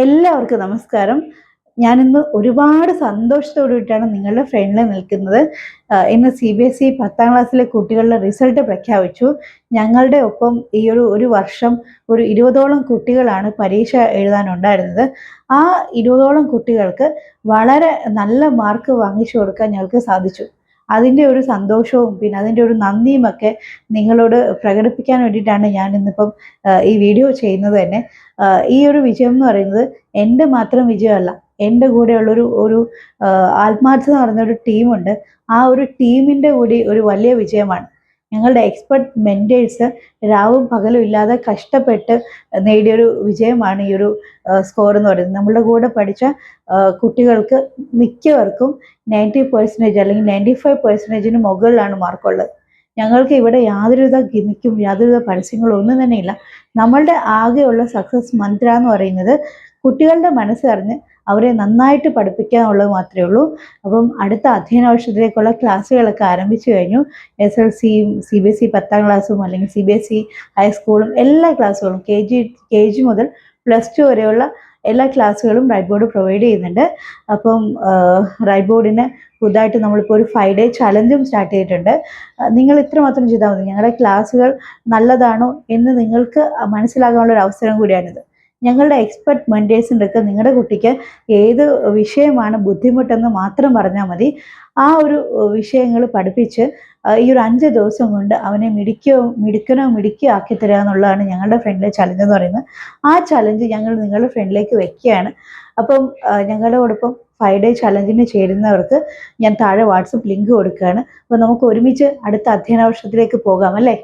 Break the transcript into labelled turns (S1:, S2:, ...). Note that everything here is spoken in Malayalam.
S1: എല്ലാവർക്കും നമസ്കാരം. ഞാനിന്ന് ഒരുപാട് സന്തോഷത്തോടുകൂടിയിട്ടാണ് നിങ്ങളുടെ ഫ്രണ്ടിൽ നിൽക്കുന്നത്. ഇന്ന് സി ബി എസ് ഇ പത്താം ക്ലാസ്സിലെ കുട്ടികളുടെ റിസൾട്ട് പ്രഖ്യാപിച്ചു. ഞങ്ങളുടെ ഒപ്പം ഈ ഒരു ഒരു വർഷം ഒരു ഇരുപതോളം കുട്ടികളാണ് പരീക്ഷ എഴുതാനുണ്ടായിരുന്നത്. ആ ഇരുപതോളം കുട്ടികൾക്ക് വളരെ നല്ല മാർക്ക് വാങ്ങിച്ചു കൊടുക്കാൻ ഞങ്ങൾക്ക് സാധിച്ചു. അതിന്റെ ഒരു സന്തോഷവും പിന്നെ അതിന്റെ ഒരു നന്ദിയും ഒക്കെ നിങ്ങളോട് പ്രകടിപ്പിക്കാൻ വേണ്ടിയിട്ടാണ് ഞാൻ ഇന്നിപ്പം ഈ വീഡിയോ ചെയ്യുന്നത് തന്നെ. ഈ ഒരു വിജയം എന്ന് പറയുന്നത് എന്റെ മാത്രം വിജയമല്ല എന്റെ കൂടെയുള്ളൊരു ഒരു ആത്മാർത്ഥത ആത്മാർത്ഥ എന്ന് പറയുന്ന ഒരു ടീമുണ്ട്. ആ ഒരു ടീമിന്റെ കൂടി ഒരു വലിയ വിജയമാണ്. ഞങ്ങളുടെ എക്സ്പെർട്ട് മെന്റേഴ്സ് രാവും പകലും ഇല്ലാതെ കഷ്ടപ്പെട്ട് നേടിയൊരു വിജയമാണ് ഈ ഒരു സ്കോർ എന്ന് പറയുന്നത്. നമ്മളുടെ കൂടെ പഠിച്ച കുട്ടികൾക്ക് മിക്കവർക്കും നയന്റി പെർസെന്റേജ് അല്ലെങ്കിൽ നയന്റി ഫൈവ് പെർസെന്റേജിന് മുകളിലാണ് മാർക്കുള്ളത് ഞങ്ങൾക്ക് ഇവിടെ യാതൊരുവിധ ഗിമിക്കും യാതൊരുവിധ പരസ്യങ്ങളും ഒന്നും തന്നെ ഇല്ല. നമ്മളുടെ ആകെയുള്ള സക്സസ് മന്ത്ര എന്ന് പറയുന്നത് കുട്ടികളുടെ മനസ്സറിഞ്ഞ് അവരെ നന്നായിട്ട് പഠിപ്പിക്കാനുള്ളത് മാത്രമേ ഉള്ളൂ. അപ്പം അടുത്ത അധ്യയന വർഷത്തിലേക്കുള്ള ക്ലാസ്സുകളൊക്കെ ആരംഭിച്ചു കഴിഞ്ഞു. എസ് എൽ സിയും സി ബി എസ് ഇ പത്താം ക്ലാസ്സും അല്ലെങ്കിൽ സി ബി എസ് ഇ ഹൈസ്കൂളും എല്ലാ ക്ലാസ്സുകളും കെ ജി കെ ജി മുതൽ പ്ലസ് ടു വരെയുള്ള എല്ലാ ക്ലാസ്സുകളും റൈറ്റ് ബോർഡ് പ്രൊവൈഡ് ചെയ്യുന്നുണ്ട്. അപ്പം റൈറ്റ് ബോർഡിന് പുതുതായിട്ട് നമ്മളിപ്പോൾ ഒരു ഫൈവ് ഡേ ചലഞ്ചും സ്റ്റാർട്ട് ചെയ്തിട്ടുണ്ട്. നിങ്ങൾ ഇത്ര മാത്രം ചെയ്താൽ മതി. ഞങ്ങളുടെ ക്ലാസ്സുകൾ നല്ലതാണോ എന്ന് നിങ്ങൾക്ക് മനസ്സിലാകാനുള്ള ഒരു അവസരം കൂടിയാണിത്. ഞങ്ങളുടെ എക്സ്പെർട്ട് മെന്റേഴ്സിന്റെ അടുത്ത് നിങ്ങളുടെ കുട്ടിക്ക് ഏത് വിഷയമാണ് ബുദ്ധിമുട്ടെന്ന് മാത്രം പറഞ്ഞാൽ മതി. ആ ഒരു വിഷയങ്ങൾ പഠിപ്പിച്ച് ഈ ഒരു അഞ്ച് ദിവസം കൊണ്ട് അവനെ മിടിക്കോ മിടുക്കനോ മിടുക്കിയോ ആക്കി തരിക എന്നുള്ളതാണ് ഞങ്ങളുടെ ഫ്രണ്ടിലെ ചലഞ്ച് എന്ന് പറയുന്നത്. ആ ചലഞ്ച് ഞങ്ങൾ നിങ്ങളുടെ ഫ്രണ്ടിലേക്ക് വെക്കുകയാണ്. അപ്പം ഞങ്ങളുടെ ഞങ്ങളോടൊപ്പം ഫൈവ് ഡേ ചലഞ്ചിന് ചേരുന്നവർക്ക് ഞാൻ താഴെ വാട്സപ്പ് ലിങ്ക് കൊടുക്കുകയാണ്. അപ്പോൾ നമുക്ക് ഒരുമിച്ച് അടുത്ത അധ്യയന വർഷത്തിലേക്ക് പോകാം അല്ലേ?